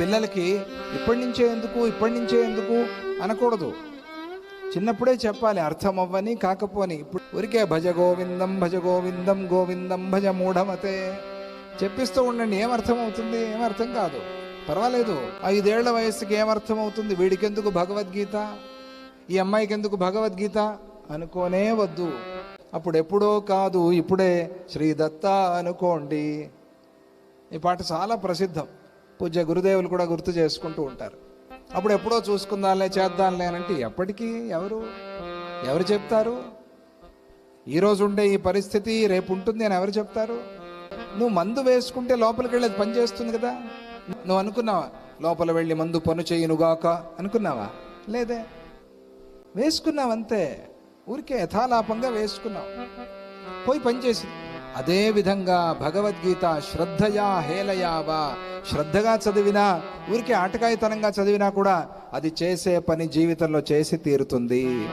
పిల్లలకి ఇప్పటి నుంచే ఎందుకు ఇప్పటి నుంచే ఎందుకు అనకూడదు. చిన్నప్పుడే చెప్పాలి అర్థం అవ్వని కాకపోని. ఇప్పుడు ఊరికే భజ గోవిందం భజ గోవిందం గోవిందం భజ మూఢమతే. చెప్పిస్తూ ఉండండి ఏమర్థం అవుతుంది ఏమర్థం కాదు. పర్వాలేదు. ఐదేళ్ళ వయస్సుకి ఏమర్థం అవుతుంది వీడికెందుకు భగవద్గీత? ఈ అమ్మాయికి ఎందుకు భగవద్గీత? అనుకోనే వద్దు. అప్పుడు ఎప్పుడో కాదు ఇప్పుడే శ్రీ దత్త అనుకోండి. ఈ పాట చాలా ప్రసిద్ధం. పూజ్య గురుదేవులు కూడా గుర్తు చేసుకుంటూ ఉంటారు. అప్పుడు ఎప్పుడో చూసుకుందాంలే చేద్దాంలే అంటే ఎప్పటికీ ఎవరు ఎవరు చెప్తారు? ఈరోజు ఉండే ఈ పరిస్థితి రేపు ఉంటుంది అని ఎవరు చెప్తారు? నువ్వు మందు వేసుకుంటే లోపలికి వెళ్ళేది పని చేస్తుంది కదా? నువ్వు అనుకున్నావా? లోపల వెళ్ళి మందు పను చేయనుగాక అనుకున్నావా? లేదే. వేసుకున్నావంతే. ఊరికే యథాలాపంగా వేసుకున్నావు. పోయి పనిచేసింది అదేవిధంగా భగవద్గీత శ్రద్ధయా హేలయావా శ్రద్ధగా చదివినా ఊరికే ఆటకాయతనంగా చదివినా కూడా అది చేసే పని జీవితంలో చేసి తీరుతుంది.